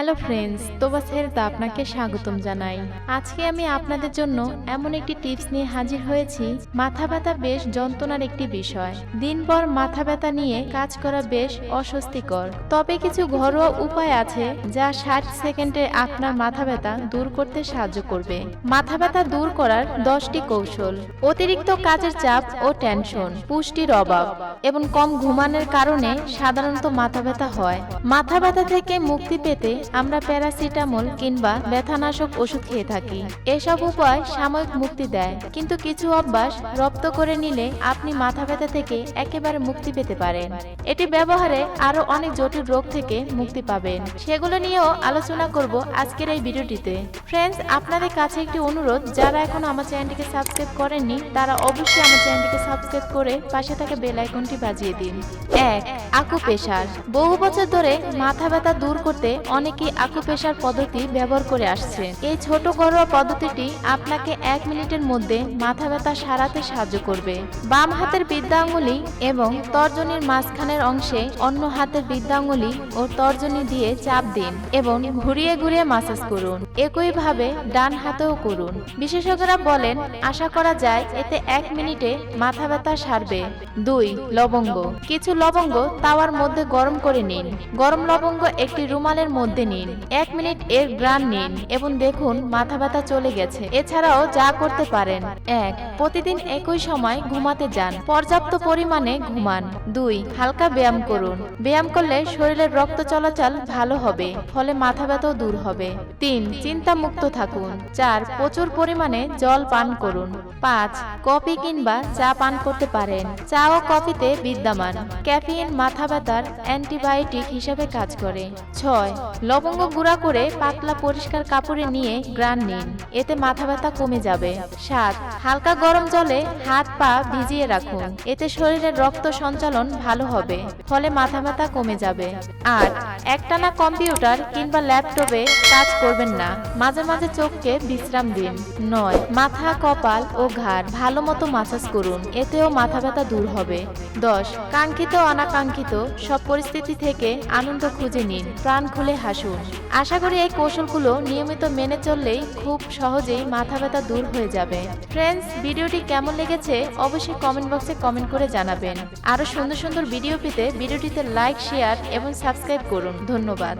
Hello friends তোবা সেরতা আপনাকে স্বাগতম জানাই। আজকে আমি আপনাদের জন্য এমন একটি টিপস নিয়ে হাজির হয়েছি। মাথা ব্যথা বেশ যন্ত্রণার একটি বিষয়। দিনভর মাথা ব্যথা নিয়ে কাজ করা বেশ অস্বস্তিকর। তবে কিছু ঘরোয়া উপায় আছে যা ষাট সেকেন্ডে আপনার মাথা ব্যথা দূর করতে সাহায্য করবে। মাথা ব্যথা দূর করার দশটি কৌশল। অতিরিক্ত কাজের চাপ ও টেনশন, পুষ্টির অভাব এবং কম ঘুমানোর কারণে সাধারণত মাথা ব্যথা হয়। মাথা ব্যথা থেকে মুক্তি পেতে আমরা প্যারাসিটামল কিংবা ব্যথানাশক ওষুধ খেয়ে থাকি। এসব উপায় সাময়িক মুক্তি দেয়, কিন্তু কিছু অভ্যাস রপ্ত করে নিলে আপনি মাথা ব্যথা থেকে একেবারে মুক্তি পেতে পারেন। এটি ব্যবহারে আরও অনেক জটিল রোগ থেকে মুক্তি পাবেন। সেগুলো নিয়েও আলোচনা করব আজকের এই ভিডিওটিতে। ফ্রেন্ডস আপনাদের কাছে একটি অনুরোধ, যারা এখন আমার চ্যানেলটিকে সাবস্ক্রাইব করেননি, তারা অবশ্যই আমার চ্যানেলটিকে সাবস্ক্রাইব করে পাশে থাকা বেল আইকনটি বাজিয়ে দিন। এক আকু পেশার বহু বছর ধরে মাথা ব্যথা দূর করতে অনেকেই আকু পেশার পদ্ধতি ব্যবহার করে আসছে? এই ছোট ঘরোয়া পদ্ধতিটি আপনাকে এক মিনিটের মধ্যে মাথা ব্যথা সারাতে সাহায্য করবে। বাম হাতের বৃদ্ধাঙ্গুলি এবং তর্জনীর মাঝখানের অংশে অন্য হাতের বৃদ্ধাঙ্গুলি ও তর্জনী দিয়ে চাপ দিন এবং ঘুরিয়ে ঘুরিয়ে মাসাজ করুন। একইভাবে ডান হাতেও করুন। বিশেষজ্ঞরা বলেন, আশা করা যায় এতে এক মিনিটে মাথা ব্যথা সারবে। দুই, লবঙ্গ। কিছু লবঙ্গ তাওয়ার মধ্যে গরম করে নিন। গরম লবঙ্গ একটি রুমালের মধ্যে নিন। এক মিনিট এর গ্রান নিন এবং দেখুন মাথা ব্যথা চলে গেছে। এছাড়াও যা করতে পারেন। এক, প্রতিদিন একই সময় ঘুমাতে যান। পর্যাপ্ত পরিমাণে ঘুমান। দুই, হালকা ব্যায়াম করুন। ব্যায়াম করলে শরীরের রক্ত চলাচল ভালো হবে, ফলে মাথা ব্যথাও দূর হবে। তিন চিন্তা মুক্ত থাকুন। চার, প্রচুর পরিমাণে জল পান করুন। পাঁচ, কফি কিংবা চা পান করতে পারেন। চা ও কফিতে বিদ্যমান। ক্যাফিন মাথা ব্যথার অ্যান্টিবায়োটিক হিসেবে কাজ করে। ছয়। লবঙ্গ গুঁড়া করে পাতলা পরিষ্কার কাপড়ে নিয়ে গ্রান নিন। এতে মাথা ব্যথা কমে যাবে। সাত, হালকা গরম জলে হাত পা ভিজিয়ে রাখুন। এতে শরীরের রক্ত সঞ্চালন ভালো হবে, ফলে মাথা ব্যথা কমে যাবে। আট, একটানা কম্পিউটার কিংবা ল্যাপটপে কাজ করবেন না। মাঝে মাঝে চোখকে বিশ্রাম দিন। নয়, মাথা, কপাল ও ঘাড় ভালো মতো মাসাজ করুন। এতেও মাথা ব্যথা দূর হবে। দশ। কাঙ্ক্ষিত, অনাকাঙ্ক্ষিত, সব পরিস্থিতি থেকে আনন্দ খুঁজে নিন। প্রাণ খুলে হাসুন। আশা করি এই কৌশলগুলো নিয়মিত মেনে চললেই খুব সহজেই মাথা ব্যথা দূর হয়ে যাবে। ফ্রেন্ডস ভিডিওটি কেমন লেগেছে অবশ্যই কমেন্ট বক্সে কমেন্ট করে জানাবেন। আরও সুন্দর সুন্দর ভিডিও পেতে ভিডিওটিতে লাইক শেয়ার এবং সাবস্ক্রাইব করুন। ধন্যবাদ।